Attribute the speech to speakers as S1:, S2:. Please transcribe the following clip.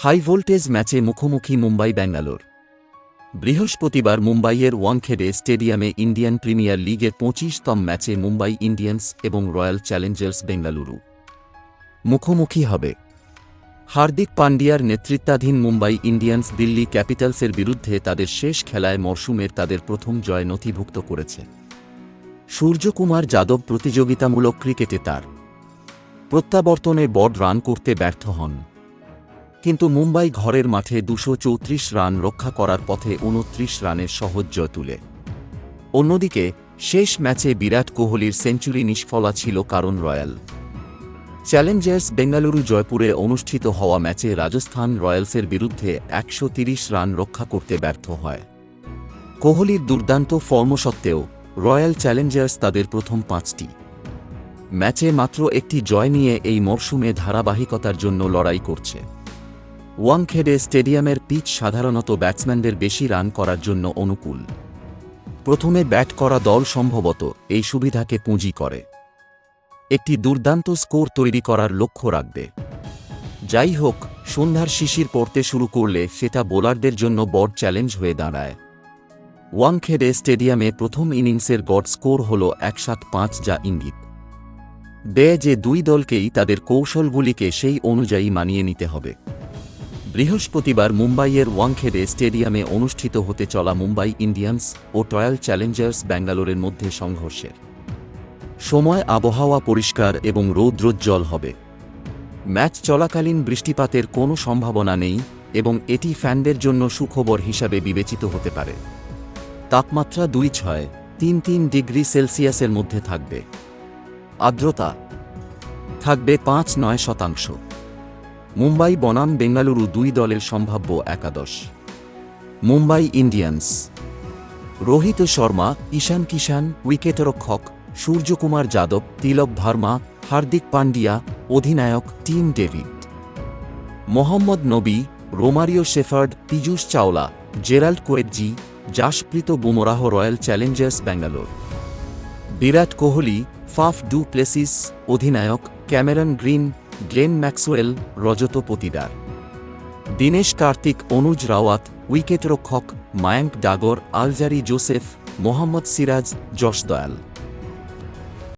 S1: High voltage ম্যাচে মুখোমুখি মুম্বাই, ব্যাঙ্গালোর। বৃহস্পতিবার মুম্বাইয়ের ওয়াংখেডে স্টেডিয়ামে ইন্ডিয়ান প্রিমিয়ার লিগের পঁচিশতম ম্যাচে মুম্বাই ইন্ডিয়ান্স এবং রয়্যাল চ্যালেঞ্জার্স বেঙ্গালুরু। মুখোমুখি হবে। হার্দিক পান্ডিয়ার নেতৃত্বাধীন মুম্বাই ইন্ডিয়ান্স দিল্লি ক্যাপিটালসের বিরুদ্ধে তাদের শেষ খেলায় মরশুমের তাদের প্রথম জয় নথিভুক্ত করেছে। সূর্যকুমার যাদব প্রতিযোগিতামূলক ক্রিকেটে তার প্রত্যাবর্তনে বড রান করতে ব্যর্থ হন। কিন্তু মুম্বাই ঘরের মাঠে দুশো চৌত্রিশ রান রক্ষা করার পথে উনত্রিশ রানের সহজ জয় তুলে। অন্যদিকে, শেষ ম্যাচে বিরাট কোহলির সেঞ্চুরি নিষ্ফলা ছিল কারণ রয়্যাল। চ্যালেঞ্জার্স বেঙ্গালুরু জয়পুরে অনুষ্ঠিত হওয়া ম্যাচে রাজস্থান রয়্যালসের বিরুদ্ধে একশো রান রক্ষা করতে ব্যর্থ হয়। কোহলির দুর্দান্ত ফর্ম সত্ত্বেও, রয়্যাল চ্যালেঞ্জার্স তাদের প্রথম পাঁচটি। ম্যাচে মাত্র একটি জয় নিয়ে এই মরশুমে ধারাবাহিকতার জন্য লড়াই করছে। ওয়াংখেডে স্টেডিয়ামের পিচ সাধারণত ব্যাটসম্যানদের বেশি রান করার জন্য অনুকূল। প্রথমে ব্যাট করা দল সম্ভবত এই সুবিধাকে পুঁজি করে। একটি দুর্দান্ত স্কোর তৈরি করার লক্ষ্য রাখবে। যাই হোক, সন্ধ্যার শিশির পড়তে শুরু করলে সেটা বোলারদের জন্য বড় চ্যালেঞ্জ হয়ে দাঁড়ায়। ওয়াংখেডে স্টেডিয়ামে প্রথম ইনিংসের গড় স্কোর হল এক সাত পাঁচ, যা ইঙ্গিত। দেয় যে দুই দলকেই তাদের কৌশলগুলিকে সেই অনুযায়ী মানিয়ে নিতে হবে। বৃহস্পতিবার মুম্বাইয়ের ওয়াংখেডে স্টেডিয়ামে অনুষ্ঠিত হতে চলা মুম্বাই ইন্ডিয়ান্স ও ট্রয়াল চ্যালেঞ্জার্স ব্যাঙ্গালোরের মধ্যে সংঘর্ষের। সময়, আবহাওয়া পরিষ্কার এবং রৌদ্রোজ্জ্বল হবে। ম্যাচ চলাকালীন বৃষ্টিপাতের কোনো সম্ভাবনা নেই এবং এটি ফ্যানদের জন্য সুখবর হিসাবে বিবেচিত হতে পারে। তাপমাত্রা দুই ছয়, তিন তিন ডিগ্রি সেলসিয়াসের মধ্যে থাকবে। আর্দ্রতা থাকবে পাঁচ নয় শতাংশ। মুম্বাই, বনাম, বেঙ্গালুরু দুই দলের সম্ভাব্য একাদশ। মুম্বাই ইন্ডিয়ান্স। রোহিত শর্মা, ঈশান কিষান উইকেটরক্ষক সূর্যকুমার যাদব, তিলক ভার্মা, হার্দিক পান্ডিয়া অধিনায়ক Tim David. Mohammad Nabi, Romario Shepherd, Piyush Chawla, Gerald Coetzee, Jasprit Bumrah royal challengers Bangalore. Virat Kohli, Faf du Plessis, অধিনায়ক Cameron Green Glenn Maxwell, Rajat Patidar. Dinesh Karthik, Anuj Rawat, উইকেটরক্ষক Mayank Dagar, Alzarri Joseph, Mohammad Siraj, Yash Dayal.